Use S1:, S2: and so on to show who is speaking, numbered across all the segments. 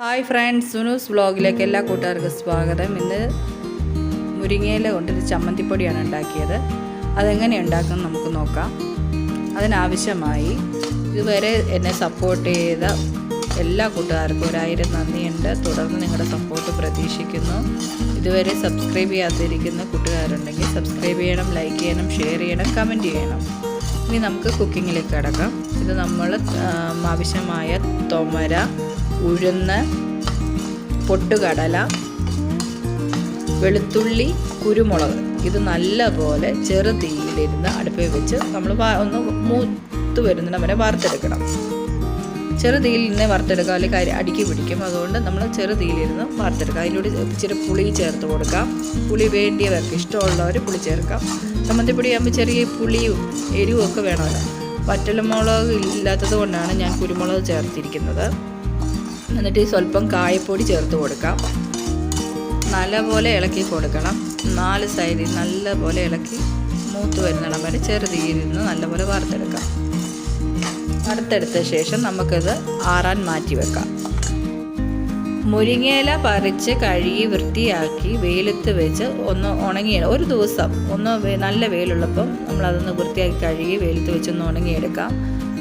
S1: Hi friends സുനൂസ് വ്ളോഗിലേക്ക് എല്ലാ കൂട്ടുകാർക്കും സ്വാഗതം. ഇന്ന് മുരിങ്ങയില കൊണ്ടൊരു ചമ്മന്തിപ്പൊടിയാണ് ഉണ്ടാക്കിയത്. അതെങ്ങനെ ഉണ്ടാക്കുന്നത് നമുക്ക് നോക്കാം. അതിനാവശ്യമായി ഇതുവരെ എന്നെ സപ്പോർട്ട് ചെയ്ത എല്ലാ കൂട്ടുകാർക്കും ഒരായിരം നന്ദിയുണ്ട്. തുടർന്ന് നിങ്ങളുടെ സപ്പോർട്ട് പ്രതീക്ഷിക്കുന്നു. ഇതുവരെ സബ്സ്ക്രൈബ് ചെയ്യാതിരിക്കുന്ന കൂട്ടുകാരുണ്ടെങ്കിൽ സബ്സ്ക്രൈബ് ചെയ്യണം ലൈക്ക് ചെയ്യണം ഷെയർ ചെയ്യണം കമന്റ് ചെയ്യണം. ഇനി നമുക്ക് കുക്കിങ്ങിലേക്ക് കിടക്കാം. ഇത് നമ്മൾ ആവശ്യമായ തൊമര ഉഴുന്ന് പൊട്ടുകടല വെളുത്തുള്ളി കുരുമുളക്. ഇത് നല്ലപോലെ ചെറു തീയിലിരുന്ന് അടുപ്പിൽ വെച്ച് നമ്മൾ ഒന്ന് മൂത്ത് വരുന്നിടം വരെ വറുത്തെടുക്കണം. ചെറു തീയിൽ നിന്ന് വറുത്തെടുക്കുക അല്ലെങ്കിൽ അടുക്കി പിടിക്കും. അതുകൊണ്ട് നമ്മൾ ചെറു തീയിലിരുന്ന് വറുത്തെടുക്കുക അതിലൂടെ ഇച്ചിരി പുളി ചേർത്ത് കൊടുക്കാം. പുളി വേണ്ടിയവർക്ക് ഇഷ്ടമുള്ളവർ പുളി ചേർക്കാം. ചമ്മന്തിപ്പൊടി ആകുമ്പോൾ ചെറിയ പുളിയും എരിവും ഒക്കെ വേണമല്ലോ വറ്റൽമുളക് ഇല്ലാത്തത് കൊണ്ടാണ് ഞാൻ കുരുമുളക് ചേർത്തിരിക്കുന്നത്. എന്നിട്ട് സ്വല്പം കായപ്പൊടി ചേർത്ത് കൊടുക്കാം. നല്ലപോലെ ഇളക്കി കൊടുക്കണം. നാല് സൈഡിൽ നല്ലപോലെ ഇളക്കി മൂത്ത് വരുന്നിടം വരെ ചെറുതീരുന്ന് നല്ലപോലെ വറുത്തെടുക്കാം. വറുത്തെടുത്ത ശേഷം നമുക്കിത് ആറാൻ മാറ്റി വെക്കാം. മുരിങ്ങയില പറിച്ച് കഴുകി വൃത്തിയാക്കി വെയിലത്ത് വെച്ച് ഒന്ന് ഉണങ്ങിയ ഒരു ദിവസം ഒന്ന് നല്ല വെയിലുള്ളപ്പം നമ്മളതൊന്ന് വൃത്തിയാക്കി കഴുകി വെയിലത്ത് വെച്ച് ഒന്ന് ഉണങ്ങിയെടുക്കാം.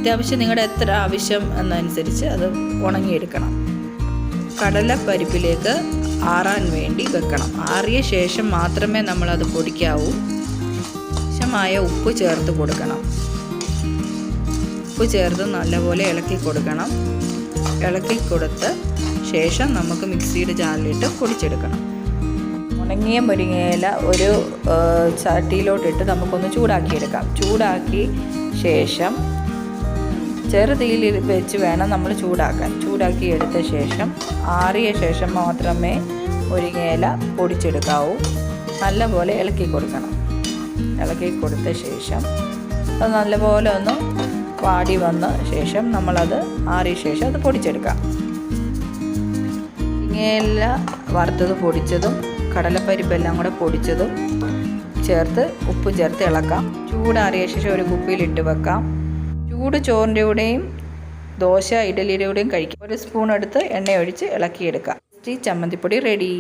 S1: അത്യാവശ്യം നിങ്ങളുടെ എത്ര ആവശ്യം എന്നനുസരിച്ച് അത് ഉണങ്ങിയെടുക്കണം. കടലപ്പരിപ്പിലേക്ക് ആറാൻ വേണ്ടി വെക്കണം. ആറിയ ശേഷം മാത്രമേ നമ്മൾ അത് പൊടിക്കാവൂ. ആവശ്യമായ ഉപ്പ് ചേർത്ത് കൊടുക്കണം. ഉപ്പ് ചേർത്ത് നല്ലപോലെ ഇളക്കി കൊടുക്കണം. ഇളക്കി കൊടുത്ത് ശേഷം നമുക്ക് മിക്സിയുടെ ജാറിലിട്ട് പൊടിച്ചെടുക്കണം. ഉണങ്ങിയ മുരിങ്ങയില ഒരു ചട്ടിയിലോട്ടിട്ട് നമുക്കൊന്ന് ചൂടാക്കിയെടുക്കാം. ചൂടാക്കി ശേഷം ചെറുതീയിൽ വെച്ച് വേണം നമ്മൾ ചൂടാക്കാൻ. ചൂടാക്കി എടുത്ത ശേഷം ആറിയ ശേഷം മാത്രമേ മുരിങ്ങയില പൊടിച്ചെടുക്കാവൂ. നല്ലപോലെ ഇളക്കി കൊടുക്കണം. ഇളക്കി കൊടുത്ത ശേഷം അത് നല്ലപോലെ ഒന്ന് വാടി വന്ന ശേഷം നമ്മളത് ആറിയ ശേഷം അത് പൊടിച്ചെടുക്കാം. മുരിങ്ങയില വറുത്തത് പൊടിച്ചതും കടലപ്പരിപ്പെല്ലാം കൂടെ പൊടിച്ചതും ചേർത്ത് ഉപ്പ് ചേർത്ത് ഇളക്കാം. ചൂടാറിയ ശേഷം ഒരു കുപ്പിയിലിട്ട് വെക്കാം. ചൂട് ചോറിന്റെ കൂടെയും ദോശ ഇഡലിയുടെ കൂടെയും കഴിക്കാം. ഒരു സ്പൂൺ എടുത്ത് എണ്ണയൊഴിച്ച് ഇളക്കിയെടുക്കാം. ചമ്മന്തിപ്പൊടി റെഡി